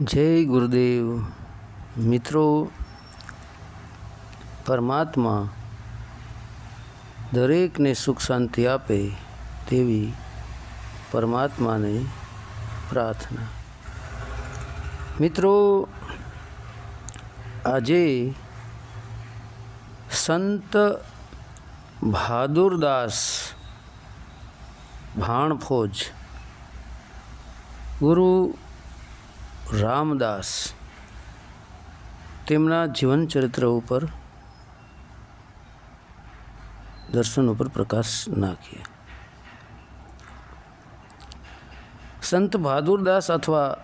જય ગુરુદેવ. મિત્રો, પરમાત્મા દરેકને સુખ શાંતિ આપે તેવી પરમાત્માને પ્રાર્થના. મિત્રો, આજે સંત બહાદુરદાસ ભાણફોજ ગુરુ રામદાસ તેમના જીવન ચરિત્ર ઉપર દર્શન ઉપર પ્રકાશ નાખીએ. સંત બહાદુરદાસ અથવા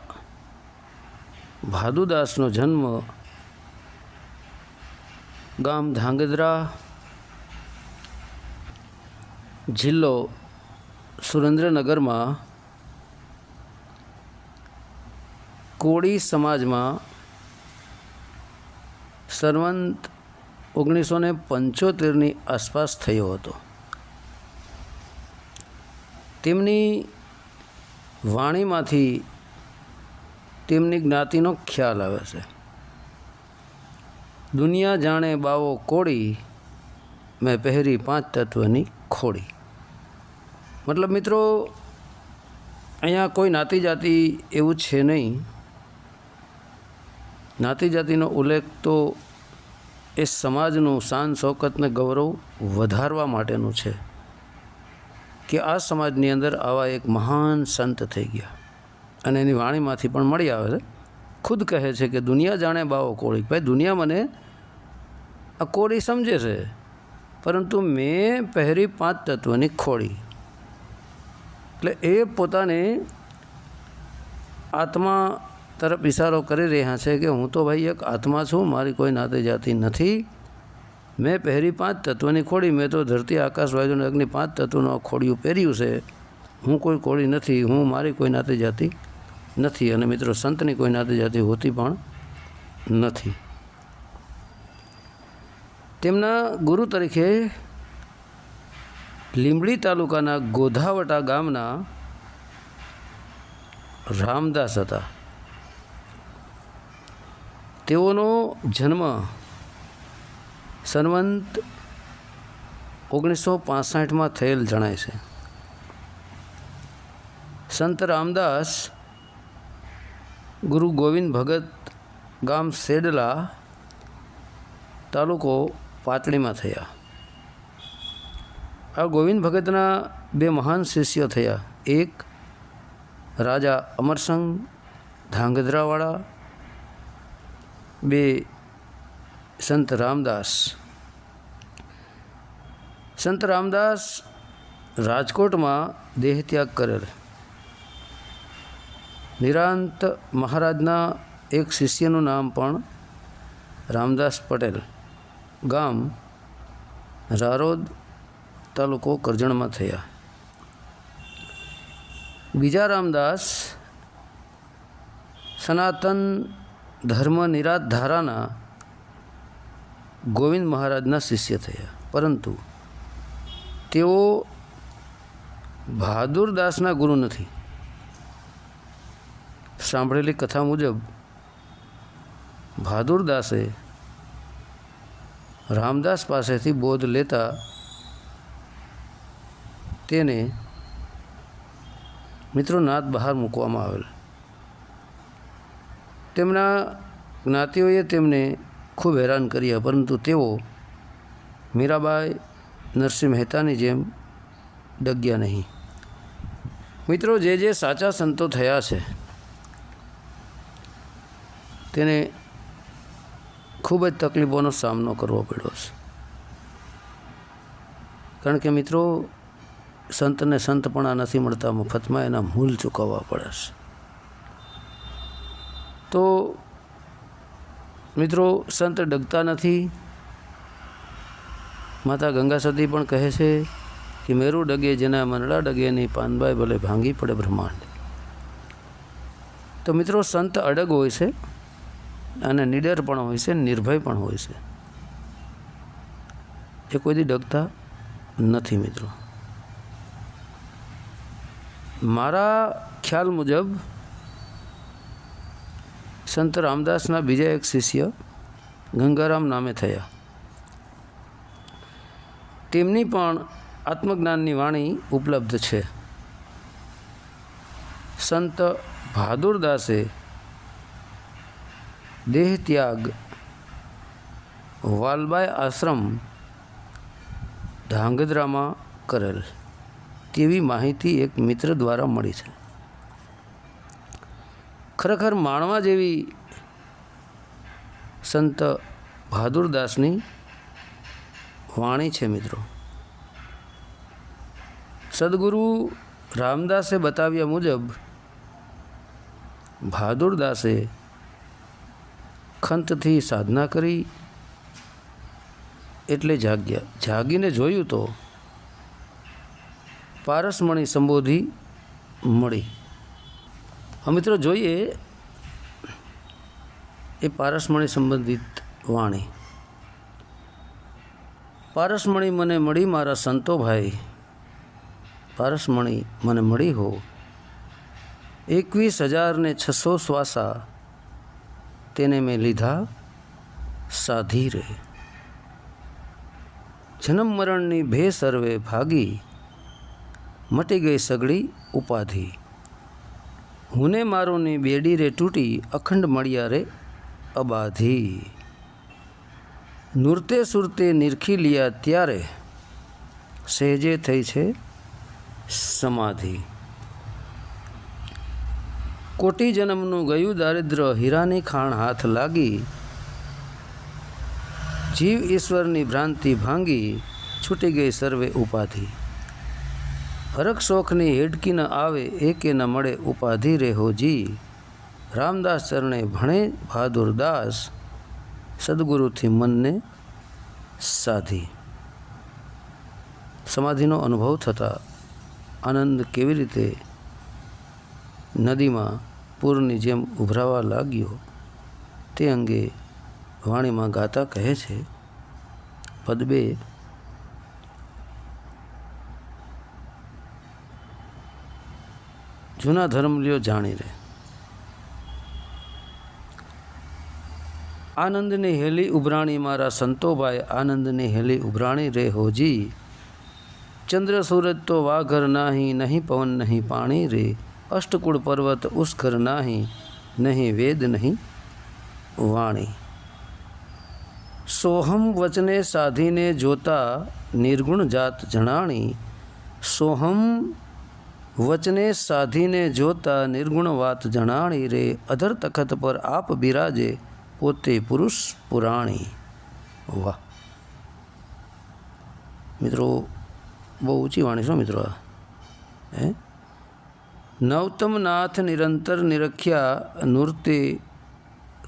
ભાદુદાસનો જન્મ ગામ ધાંગધ્રા જિલ્લો સુરેન્દ્રનગરમાં કોળી સમાજમાં સંવંત ઓગણીસો ને પંચોતેરની આસપાસ થયો હતો. તેમની વાણીમાંથી તેમની જ્ઞાતિનો ખ્યાલ આવે છે. દુનિયા જાણે બાવો કોળી, મેં પહેરી પાંચ તત્વની ખોડી મતલબ મિત્રો, અહીંયા કોઈ નાતી જાતિ એવું છે નહીં. નાતી જાતિનો ઉલ્લેખ તો એ સમાજનું શાન શોકતને ગૌરવ વધારવા માટેનું છે કે આ સમાજની અંદર આવા એક મહાન સંત થઈ ગયા. અને એની વાણીમાંથી પણ મળી આવે છે. ખુદ કહે છે કે દુનિયા જાણે બાવો કોળી. ભાઈ, દુનિયા મને આ કોળી સમજે છે. પરંતુ મેં પહેરી પાંચ તત્વની ખોળી. એટલે એ પોતાની આત્મા તરફ ઇશારો કરી રહ્યા છે કે હું તો ભાઈ એક આત્મા છું, મારી કોઈ નાતે જાતિ નથી. મેં પહેરી પાંચ તત્વની ખોડી, મેં તો ધરતી, આકાશ, વાયુ અગ્નિ પાંચ તત્વનું આ ખોડિયું પહેર્યું છે. હું કોઈ ખોડી નથી, હું મારી કોઈ નાતે જાતિ નથી અને મિત્રો સંતની કોઈ નાતે જાતિ હોતી પણ નથી. તેમના ગુરુ તરીકે લીંબડી તાલુકાના ગોધાવટા ગામના રામદાસ હતા. તેઓનો જન્મ સનવંત ઓગણીસો પાસઠમાં થયેલ જણાય છે. સંત રામદાસ, ગુરુ ગોવિંદ ભગત ગામ સેડલા તાલુકો પાતળીમાં થયા. આ ગોવિંદ ભગતના બે મહાન શિષ્ય થયા. એક રાજા અમરસંગ ધાંગધ્રાવાળા બે સંત રામદાસ. સંત રામદાસ રાજકોટમાં દેહત્યાગ કરેલ. નિરાંત મહારાજના એક શિષ્યનું નામ પણ રામદાસ પટેલ. ગામ રારોદ તાલુકો કરજણમાં થયા. બીજા રામદાસ સનાતન ધર્મ નિરાત ધારાના ગોવિંદ મહારાજના શિષ્ય થયા. પરંતુ તેઓ બહાદુરદાસના ગુરુ નથી. સાંભળેલી કથા મુજબ બહાદુરદાસે રામદાસ પાસેથી બોધ લેતા તેને મિત્રો નાત બહાર મૂકવામાં આવેલ. તેમના જ્ઞાતિઓએ તેમને ખૂબ હેરાન કર્યા, પરંતુ તેઓ મીરાબાઈ નરસિંહ મહેતાની જેમ ડગ્યા નહીં. મિત્રો, જે જે સાચા સંતો થયા છે, તેને ખૂબ જ તકલીફોનો સામનો કરવો પડ્યો છે. કારણ કે મિત્રો, સંતને સંતપણા નથી મળતા મફતમાં એના મૂલ ચૂકવવા પડે છે. તો મિત્રો સંત ડગતા નથી. માતા ગંગા સતી પણ કહે છે કે મેરું ડગે જેના મનડા ડગે નહીં, પાનબાઈ ભલે ભાંગી પડે બ્રહ્માંડ. તો મિત્રો સંત અડગ હોય છે અને નિડર પણ હોય છે, નિર્ભય પણ હોય છે. એ કોઈથી ડગતા નથી મિત્રો. મારા ખ્યાલ મુજબ સંત રામદાસના બીજા એક શિષ્ય ગંગારામ નામે થયા. તેમની પણ આત્મજ્ઞાનની વાણી ઉપલબ્ધ છે. સંત બહાદુરદાસે દેહ ત્યાગ વાલબાઈ આશ્રમ, ધાંગધ્રામાં કરેલ તેવી માહિતી એક મિત્ર દ્વારા મળી છે. ખરેખર માણવા જેવી સંત બહાદુરદાસની વાણી છે મિત્રો. સદગુરુ રામદાસે બતાવ્યા મુજબ બહાદુરદાસે ખંતથી સાધના કરી એટલે જાગ્યા. જાગીને જોયું તો પારસમણી સંબોધી મળી. મિત્રો જોઈએ એ પારસમણી સંબંધિત વાણી. પારસમણી મને મળી મારા સંતો ભાઈ. પારસમણી મને મળી હો. એકવીસ હજાર ને છસો શ્વાસા તેને મેં લીધા સાધી રે. જન્મ મરણની ભે સર્વે ભાગી, મટી ગઈ સગડી ઉપાધિ. હુને મારોની બેડી રે તૂટી અખંડ મળ્યા રે અબાધી. નૂરતે સુરતે નિરખી લિયા ત્યારે સહેજે થઈ છે સમાધિ. કોટી જન્મનું ગયું દારિદ્ર હીરાની ખાણ હાથ લાગી. જીવ ઈશ્વરની ભ્રાંતિ ભાંગી છૂટી ગઈ સર્વે ઉપાધિ. હરક શોખની હેડકી ન આવે એકે ન મળે ઉપાધિ રેહોજી રામદાસ ચરણે ભણે બહાદુર દાસ, સદગુરુથી મનને સાધી. સમાધિનો અનુભવ થતાં આનંદ કેવી રીતે નદીમાં પૂરની જેમ ઉભરાવા લાગ્યો તે અંગે વાણીમાં ગાતા કહે છે પદ જૂના ધર્મ લ્યો જાણી રે આનંદની હેલી ઉભરાણી મારા સંતોભાઈ, આનંદની હેલી ઉભરાણી રે હોજી. ચંદ્ર સૂરજ તો વાઘર નાહી, નહીં પવન, નહીં પાણી રે. અષ્ટકુળ પર્વત ઉસ્કર નાહી, નહીં વેદ, નહીં વાણી. સોહમ વચને સાધીને જોતા નિર્ગુણ જાત જણાણી. સોહમ વચને સાધીને જોતા નિર્ગુણ વાત જણાણી રે, અધર તખત પર આપ બિરાજે પોતે પુરુષ પુરાણી. વાહ. મિત્રો, બહુ ઊંચી વાણી છો મિત્રો આ. હે? નવતમ નાથ નિરંતર નિરખ્યા નૃત્ય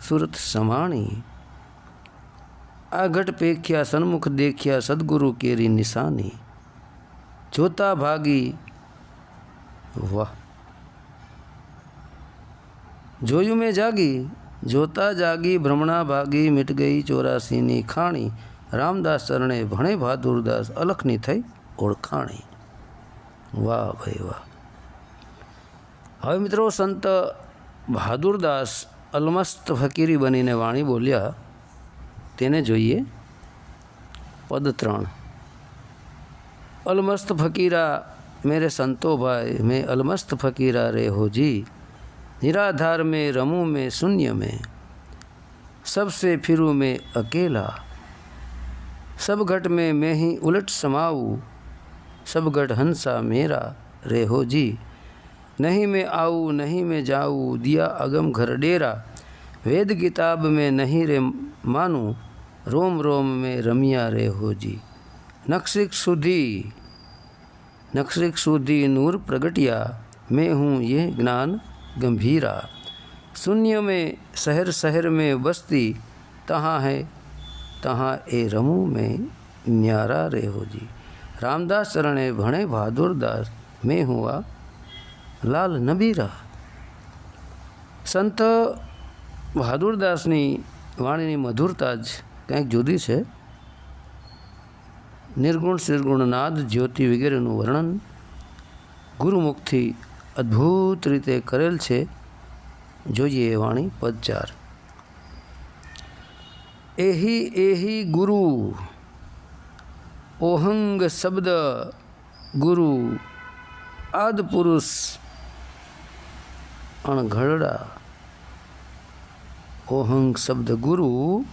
સુરત સમાણી. આ ઘટ પેખ્યા સન્મુખ દેખ્યા સદગુરુ કેરી નિશાની. જોતા ભાગી વાહ. જોયું મેં જાગી, જોતા જાગી ભ્રમણા ભાગી મિટ ગઈ ચોરાસીની ખાણી. રામદાસ ચરણે ભણે બહાદુરદાસ અલખની થઈ ઓળખાણી. વાહ ભાઈ વાહ. હવે મિત્રો સંત બહાદુરદાસ અલમસ્ત ફકીરી બનીને વાણી બોલ્યા. તેને જોઈએ પદ ત્રણ. અલમસ્ત ફકીરા મેરે સંતો ભાઈ મેં અલમસ્ત ફકીરા રે હોજી નિરાધાર મેં રમૂ મેં શૂન્ય મેં સબસે ફિરું મેં અકેલા સબગટ મેં મેં ही ઉલટ સમાવું સબગટ હંસા મેરા રે હોજી નહીં મેં આવું નહીં મેં જાઉં દિયા અગમ ઘર ડેરા વેદ કિતાબ મેં નહીં રે માનું રોમ રોમ મેં રમ્યા રે હોજી નક્ષિક સુધી નક્ષિક સુધી નૂર પ્રગટિયા મેં હું યે જ્ઞાન ગંભીરા શૂન્ય મેં શહેર શહેર મેં બસતી તહાં હૈ તહાં એ રમું મેં ન્યારા રેહોજી રામદાસ ચરણે ભણે બહાદુરદાસ મેં હુઆ લાલ નબીરા સંત બહાદુરદાસની વાણીની મધુરતા જ કંઈક જુદી છે નિર્ગુણ શ્રીર્ગુણ નાદ જ્યોતિ વગેરેનું વર્ણન ગુરુમુખથી અદ્ભુત રીતે કરેલ છે. જોઈએ એ વાણી પદચાર. એહી એહી ગુરુ, ઓહંગ શબ્દ ગુરુ, આદ પુરુષ, અણઘડડા. ઓહંગ શબ્દ ગુરુ,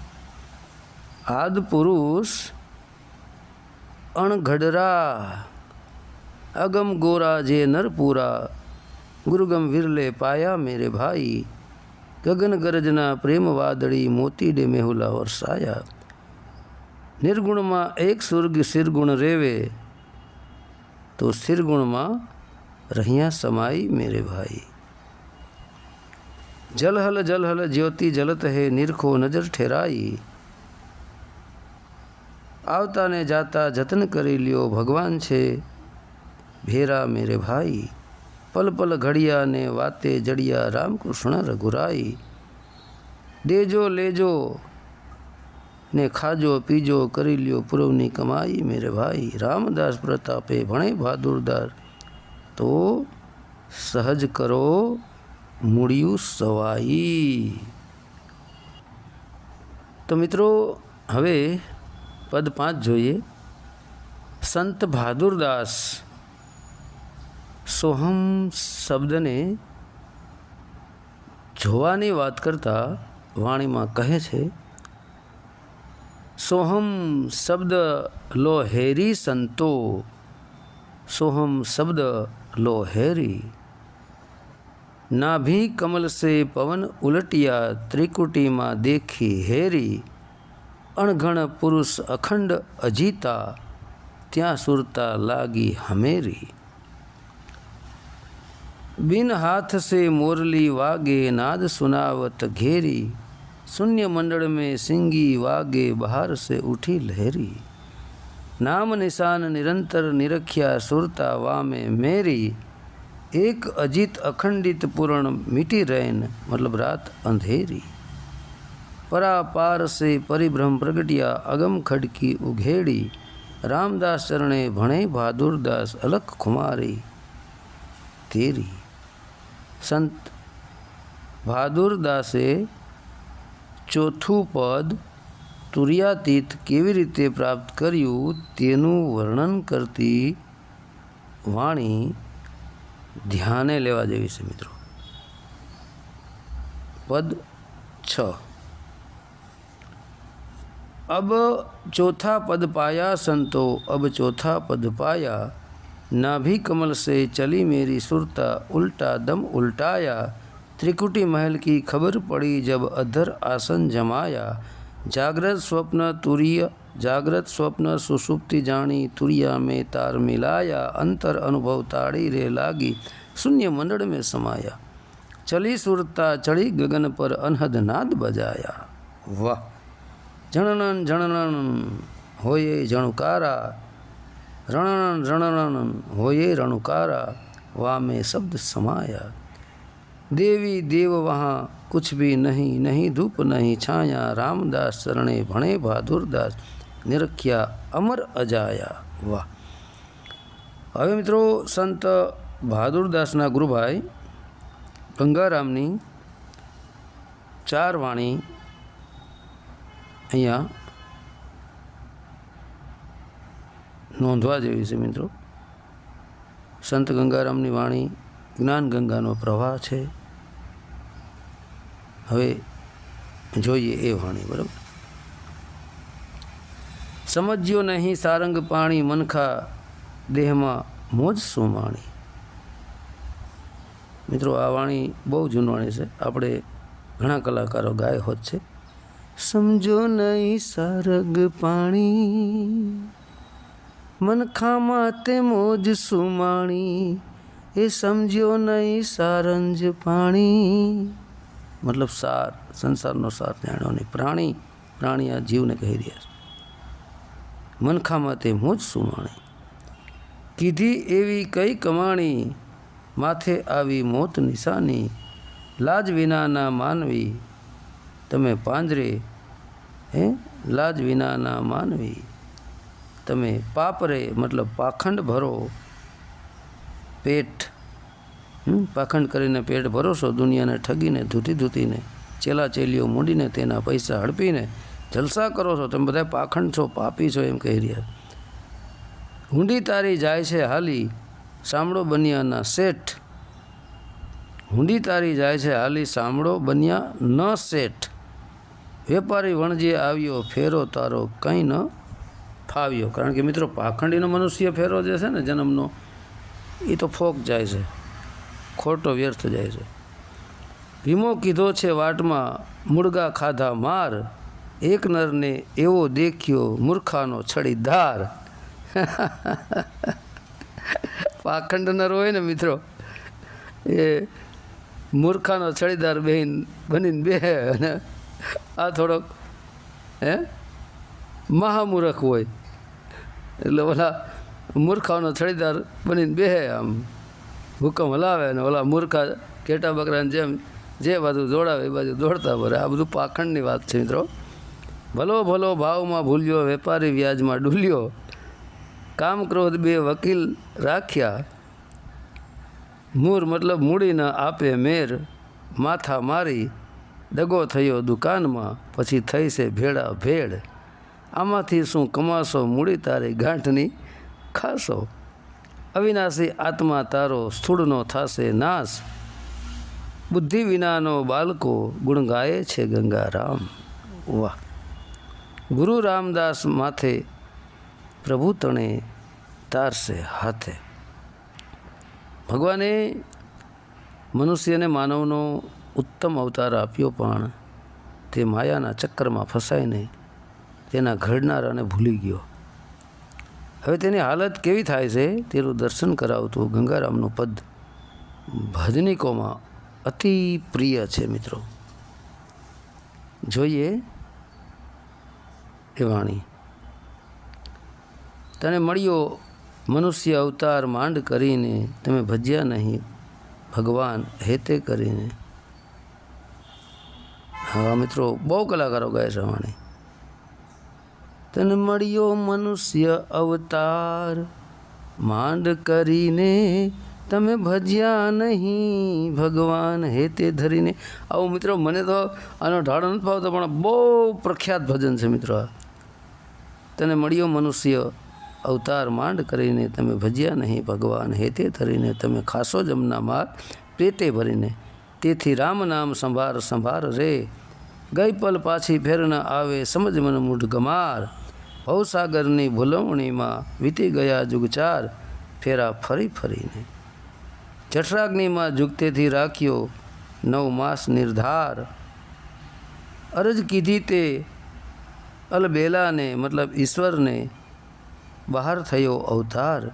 આદ પુરુષ અણઘડરા અગમ ગોરા જે નરપુરા ગુરુગમ વિરલે પાયા મેરે ભાઈ ગગન ગરજના પ્રેમ વાદળી મોતી ડે મેહુલા વરસાયા નિર્ગુણમાં એક સુર્ગ શિરગુણ રેવે તો શિરગુણમાં રહ્યા સમાઈ મેરે ભાઈ જલહલ જલહલ જ્યોતિ જલત હે નિરખો નજર ઠેરાઈ આવતા ને જાતા જતન કરી લ્યો ભગવાન છે. ભેરા મેરે ભાઈ, પલ પલ ઘડિયા ને વાતે જડિયા રામકૃષ્ણ રઘુરાઈ. દેજો લેજો ને ખાજો પીજો કરી લ્યો પૂર્વની કમાઈ મેરે ભાઈ. રામદાસ પ્રતાપે ભણે બહાદુરદાર. તો સહજ કરો મૂળિયું સવાઈ. તો મિત્રો, હવે પદ પાંચ જોઈએ. સંત બહાદુરદાસ સોહમ શબ્દને જોવાની વાત કરતા વાણીમાં કહે છે, સોહમ શબ્દ લો હેરી સંતો, સોહમ શબ્દ લો હેરી. નાભી કમલ સે પવન ઉલટિયા, ત્રિકુટીમાં દેખી હેરી. અણઘણ પુરુષ અખંડ અજીતા ત્યાં સુરતા લાગી હમેરી बिन हाथ से मोरली वागे नाद सुनावत घेरी शून्य मंडल में सिंगी वागे बाहर से उठी लहरी नाम निशान निरंतर निरख्या सुरता वामे मेरी एक अजित अखंडित पूर्ण मिटी रैन मतलब रात अंधेरी પરાપારસે પરિભ્રમ પ્રગટ્યા, અગમ ખડકી ઉઘેડી. રામદાસ ચરણે ભણે બહાદુરદાસ અલખ ખુમારી. તેરી. સંત ભાદુરદાસે ચોથું પદ તુર્યાતીત કેવી રીતે પ્રાપ્ત કર્યું તેનું વર્ણન કરતી વાણી ધ્યાને લેવા જેવી છે મિત્રો. પદ છ. अब चौथा पद पाया संतो, अब चौथा पद पाया। नाभि कमल से चली मेरी सुरता, उल्टा दम उल्टाया। त्रिकुटी महल की खबर पड़ी जब अधर आसन जमाया। जागृत स्वप्न तुरीय, जागृत स्वप्न सुसुप्ति जानी, तुरिया में तार मिलाया, अंतर अनुभव ताड़ी रे लागी, शून्य मंडल में समाया। चली सुरता, चढ़ी गगन पर अनहद नाद बजाया। वाह! जननन जननन होये जणुकारा। रणनन रणनन होये रणुकारा वा में शब्द समाया। देवी देव वहाँ कुछ भी नहीं नहीं धूप नहीं छाया। रामदास चरणे भणे बहादुरदास निरख्या अमर अजाया। वाह। हमें मित्रों संत बहादुरदास गुरु भाई गंगारामनी चार वाणी અહીંયા નોંધવા જેવી છે મિત્રો. સંત ગંગારામની વાણી જ્ઞાન ગંગાનો પ્રવાહ છે. હવે જોઈએ એ વાણી, બરાબર? સમજ્યો નહીં સારંગ પાણી મનખા દેહમાં મોજ સુમાણી મિત્રો, આ વાણી બહુ જૂનવાણી છે. આપણે ઘણા કલાકારો ગાય હોત છે. સમજો નહીં સારગ પાણી. મનખામાં તે મોજ સુમાણી. એ સમજ્યો નહીં સારંજ પાણી. મતલબ સાર, સંસારનો સાર જાણ્યો નહીં પ્રાણી પ્રાણી આ જીવને કહી રહ્યા છે. મનખામાં તે મોજ સુમાણી. કીધી એવી કઈ કમાણી. માથે આવી મોત નિશાની. લાજ વિનાના માનવી. તમે પાંજરે હે? લાજ વિનાના માનવી. તમે પાપરે મતલબ પાખંડ ભરો પેટ. પાખંડ કરીને પેટ ભરોસો દુનિયાને ઠગીને, ધૂતી ધૂતીને, ચેલા ચેલીઓ મૂડીને, તેના પૈસા હડપીને, જલસા કરો છો. તમે બધા પાખંડ છો, પાપી છો એમ કહી રહ્યા. હુંડી તારી જાય છે હાલી, સાંભળો બન્યાના શેઠ. હુંડી તારી જાય છે હાલી, સાંભળો બન્યા ન શેઠ. વેપારી વણજે આવ્યો, ફેરો તારો કંઈ ન ફાવ્યો કારણ કે મિત્રો, પાખંડીનો મનુષ્ય ફેરો જે છે ને, જન્મનો એ તો ફોક જાય છે. ખોટો વ્યર્થ જાય છે. ભીમો કીધો છે વાટમાં મુળગા ખાધા માર. એક નરને એવો દેખ્યો મૂર્ખાનો છડીધાર પાખંડ નર હોય ને મિત્રો, એ મૂર્ખાનો છડીદાર બહેન બનીને બે અને આ થોડોક, હે? મહામૂર્ખ હોય. એટલે ઓલા મૂર્ખાઓનો છડીદાર બનીને બેહે આમ. હુકમ હલાવે અને ઓલા મૂર્ખા ઘેટા બકરાને જેમ, જે બાજુ દોડાવે એ બાજુ દોડતા ભરે આ બધું પાખંડની વાત છે મિત્રો. ભલો ભલો ભાવમાં ભૂલ્યો, વેપારી વ્યાજમાં ડૂલ્યો. કામ ક્રોધ બે વકીલ રાખ્યા. મૂર મતલબ મૂડીને આપે મેર, માથા મારી. દગો થયો દુકાનમાં, પછી થઈ છે ભેળા ભેળ. આમાંથી શું કમાશો મૂડી તારી ગાંઠની? ખાશો. અવિનાશી આત્મા તારો સ્થૂળનો થાશે નાશ. બુદ્ધિ વિનાનો બાળકો ગુણગાયે છે ગંગારામ. વાહ. ગુરુ રામદાસ માથે પ્રભુ તણે તારશે હાથે. ભગવાને મનુષ્યને માનવનો ઉત્તમ અવતાર આપ્યો પણ તે માયાના ચક્કરમાં ફસાઈને તેના ઘડનારાને ભૂલી ગયો. હવે તેની હાલત કેવી થાય છે તેનું દર્શન કરાવતું ગંગારામનું પદ ભજનિકોમાં અતિ પ્રિય છે મિત્રો. જોઈએ એ વાણી. તને મળ્યો મનુષ્ય અવતાર માંડ કરીને તમે ભજ્યા નહીં. ભગવાન હેતે કરીને હા, મિત્રો, બહુ કલાકારો ગાય છે વાણી તને મળ્યો મનુષ્ય અવતાર. માંડ કરીને તમે ભજ્યા નહીં ભગવાન હેતે ધરીને. આવું મિત્રો, મને તો આનો ઢાળો નથી ફાવતો, પણ બહુ પ્રખ્યાત ભજન છે મિત્રો આ. તને મળ્યો મનુષ્ય અવતાર, માંડ કરીને તમે ભજ્યા નહીં ભગવાન હેતે ધરીને. તમે ખાસો જમના માર પેટે ભરીને. તેથી રામ નામ સંભાર સંભાર રે. ગઈ પલ પાછી ફેર ન આવે, સમજ મન મૂઢ ગમાર. ભવસાગરની ભૂલવણીમાં વીતી ગયા જુગચાર, ફેરા ફરી ફરીને. જઠરાગ્નિમાં જુગતેથી રાખ્યો નવ માસ નિર્ધાર. અરજ કીધી તે અલબેલાને, મતલબ ઈશ્વરને, બહાર થયો અવતાર.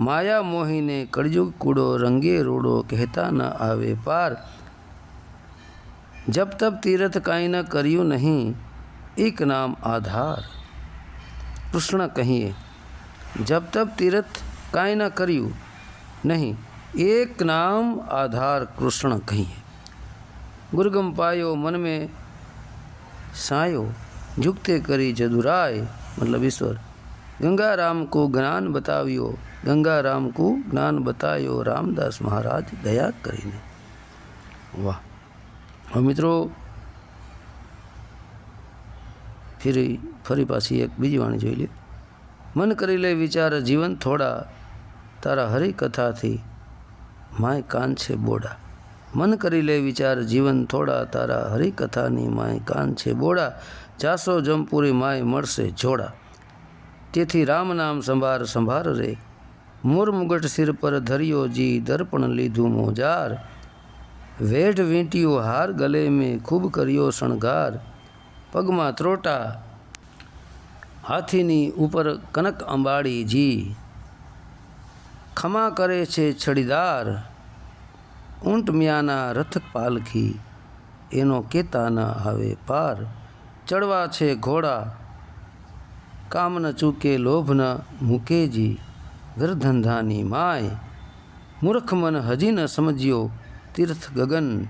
માયા મોહીને કળજુગ કૂડો રંગે રોડો કહેતા ન આવે પાર. जब तब तीर्थ काई न करियो नहीं, एक नाम आधार। कृष्ण कहिए, जब तब तीर्थ काई न करियो नहीं, एक नाम आधार कृष्ण कहिए। गुरगम पायो, मन में सायो, झुकते करी जदुराय मतलब ईश्वर। गंगा राम को ज्ञान बतावियो, गंगा राम को ज्ञान बतायो, रामदास महाराज दया करीने। वाह। હવે મિત્રો, ફરી ફરી પાછી એક બીજી વાણી જોઈ લે મન કરી લે વિચાર, જીવન થોડા, તારા હરિકથાથી માય કાન છે બોડા. મન કરી લે વિચાર, જીવન થોડા, તારા હરિકથાની માય કાન છે બોડા. જાસો જમપુરી માય મળશે જોડા. તેથી રામ નામ સંભાર સંભાર રે. મોર મુગટ સિર પર ધર્યો જી, દર્પણ લીધું મોજાર. વેઢ વીંટ્યું હાર ગલે મેં ખૂબ કર્યો શણગાર. પગમાં ત્રોટા, હાથીની ઉપર કનક અંબાડી જી. ખમા કરે છે છડીદાર, ઊંટ મિયાના રથ પાલખી, એનો કેતા ન આવે પાર. ચડવા છે ઘોડા કામ ન ચૂકે લોભ ન મૂકેજી. ઘરધંધાની માય, મૂર્ખ મન હજી ન સમજ્યો તીર્થ ગગન,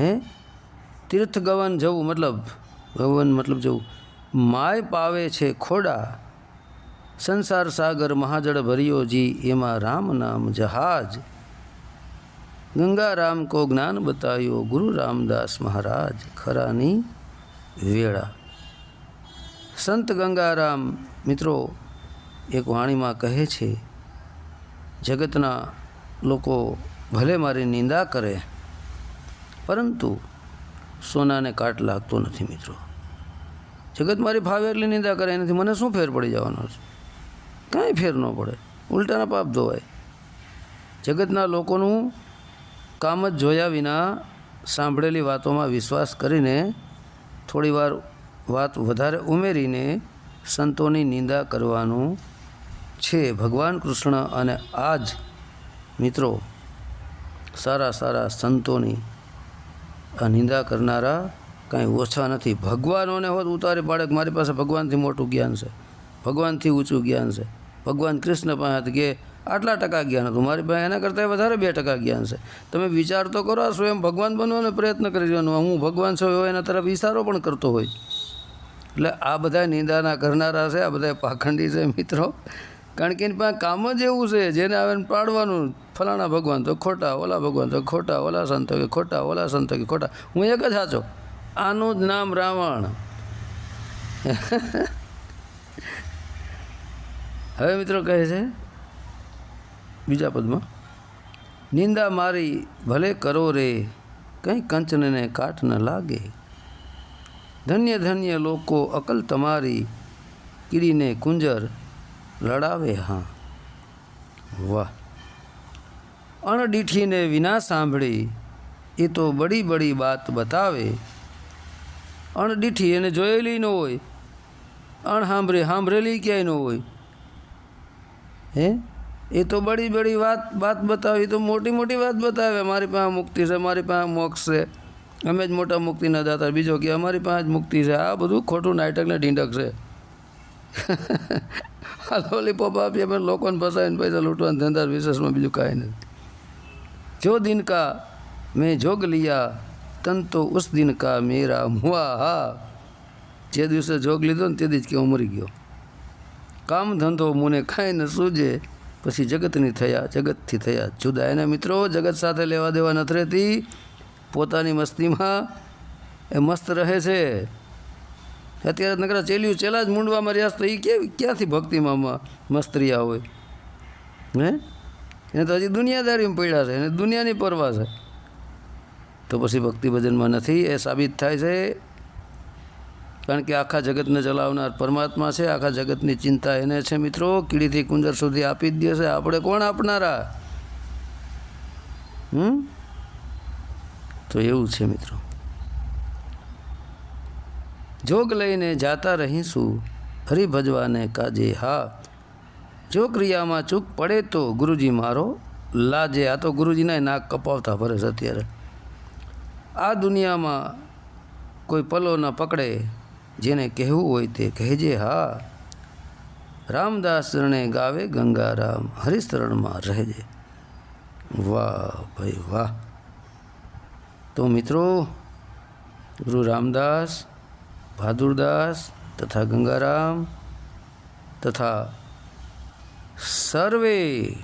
હે? તીર્થ ગવન જવું મતલબ, ગવન મતલબ જવું. માય પાવે છે ખોડા. સંસાર સાગર મહાજળ ભર્યો જી, એમાં રામ નામ જહાજ. ગંગારામ કો જ્ઞાન બતાવ્યો ગુરુ રામદાસ મહારાજ ખરાની વેળા. સંત ગંગારામ મિત્રો, એક વાણીમાં કહે છે, જગતના લોકો ભલે મારી નિંદા કરે, પરંતુ સોનાને કાટ લાગતો નથી મિત્રો. જગત મારી ભાવે એટલી નિંદા કરે, એનાથી મને શું ફેર પડી જવાનો છે? કાંઈ ફેર ન પડે, ઉલટાના પાપ ધોવાય. જગતના લોકોનું કામ જ જોયા વિના સાંભળેલી વાતોમાં વિશ્વાસ કરીને થોડીવાર વાત વધારે ઉમેરીને સંતોની નિંદા કરવાનું છે. ભગવાન કૃષ્ણ અને આ જ મિત્રો સારા સારા સંતોની નિંદા કરનારા કાંઈ ઓછા નથી. ભગવાનોને હોત ઉતારી પાડે કે મારી પાસે ભગવાનથી મોટું જ્ઞાન છે, ભગવાનથી ઊંચું જ્ઞાન છે. ભગવાન કૃષ્ણ પાસે કે આટલા ટકા જ્ઞાન હતું. મારી પાસે એના કરતાં વધારે બે ટકા જ્ઞાન છે. તમે વિચાર તો કરો છો સ્વયં ભગવાન બનવાનો પ્રયત્ન કરી રહ્યો હું ભગવાન છું એવો એના તરફ ઇશારો પણ કરતો હોય. એટલે આ બધા નિંદાના કરનારા છે, આ બધા પાખંડી છે, મિત્રો. કારણ કે એની પાસે કામ જ એવું છે, જેને આવે પાડવાનું, ફલાણા ભગવાન તો ખોટા, ઓલા ભગવાન તો ખોટા, ઓલા સંતો કે ખોટા, ઓલા સંતો કે ખોટા. હું એક જ સાચો. આનું જ નામ રાવણ. હવે મિત્રો કહે છે, બીજા પદમાં, નિંદા મારી ભલે કરો રે, કંઈ કંચનને કાટ ન લાગે. ધન્ય ધન્ય લોકો અકલ તમારી, કીડીને કુંજર લડાવે, હા. વાહ. અણડીઠીને વિના સાંભળી, એ તો બડી બડી વાત બતાવે. અણડીઠી એને જોયેલી ન હોય, અણહાંભરે સાંભળેલી ક્યાંય ન હોય. હે? એ તો બડી બડી વાત વાત બતાવી તો મોટી મોટી વાત બતાવે. મારી પાસે મુક્તિ છે મારી પાસે મોક્ષ છે. અમે જ મોટા મુક્તિના દાતા, બીજો કે અમારી પાસે જ મુક્તિ છે. આ બધું ખોટું નાટકને ઢીંડક છે. આ લોલીપોપ આપીએ પણ લોકોને ફસાવીને પૈસા લૂંટવાના ધંધા, વિશેષમાં બીજું કાંઈ નથી. જો દિન કા મેં જોગ લિયા, તન તો ઉસ દિન કા મેરા મુઆ હા. જે દિવસે જોગ લીધો ને તે દિવસ કે હું મરી ગયો. કામ ધંધો મુને ખાઈ ન સૂજે, પછી જગતની થયા, જગતથી થયા. જુદા એના મિત્રો જગત સાથે લેવા દેવા નથી રહેતી. પોતાની મસ્તીમાં એ મસ્ત રહે છે. અત્યારે નકરા ચેલ્યું ચેલા જ મૂંડવામાં રહ્યા તો એ કે, ક્યાંથી ભક્તિમાં મસ્ત્રીયા હોય? હે? એને તો હજી દુનિયાદારીમાં પડ્યા છે, એને દુનિયાની પરવા છે. તો પછી ભક્તિ ભજનમાં નથી, એ સાબિત થાય છે. કારણ કે આખા જગતને ચલાવનાર પરમાત્મા છે, આખા જગતની ચિંતા એને છે મિત્રો. કીડીથી કુંજર સુધી આપી જ દેશે આપણે કોણ આપનારા? હમ? તો એવું છે મિત્રો. જોગ લઈને જાતા રહીશું. હરિભજવાને કાજે, હા, જો ક્રિયામાં ચૂક પડે તો ગુરુજી મારો લાજે. આ તો ગુરુજીના નાક કપાવતા ફરે છે અત્યારે. આ દુનિયામાં કોઈ પલો ન પકડે, જેને કહેવું હોય તે કહેજે, હા રામદાસ ચરણે ગાવે ગંગારામ, હરિશરણમાં રહેજે. વાહ ભાઈ વાહ. તો મિત્રો, ગુરુ રામદાસ બહાદુરદાસ તથા ગંગારામ તથા સર્વે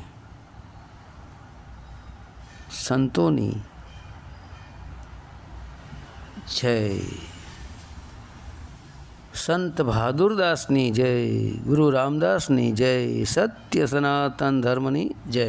સંતોની જય સંત બહાદુરદાસની જય ગુરુ રામદાસની જય સત્ય સનાતન ધર્મની જય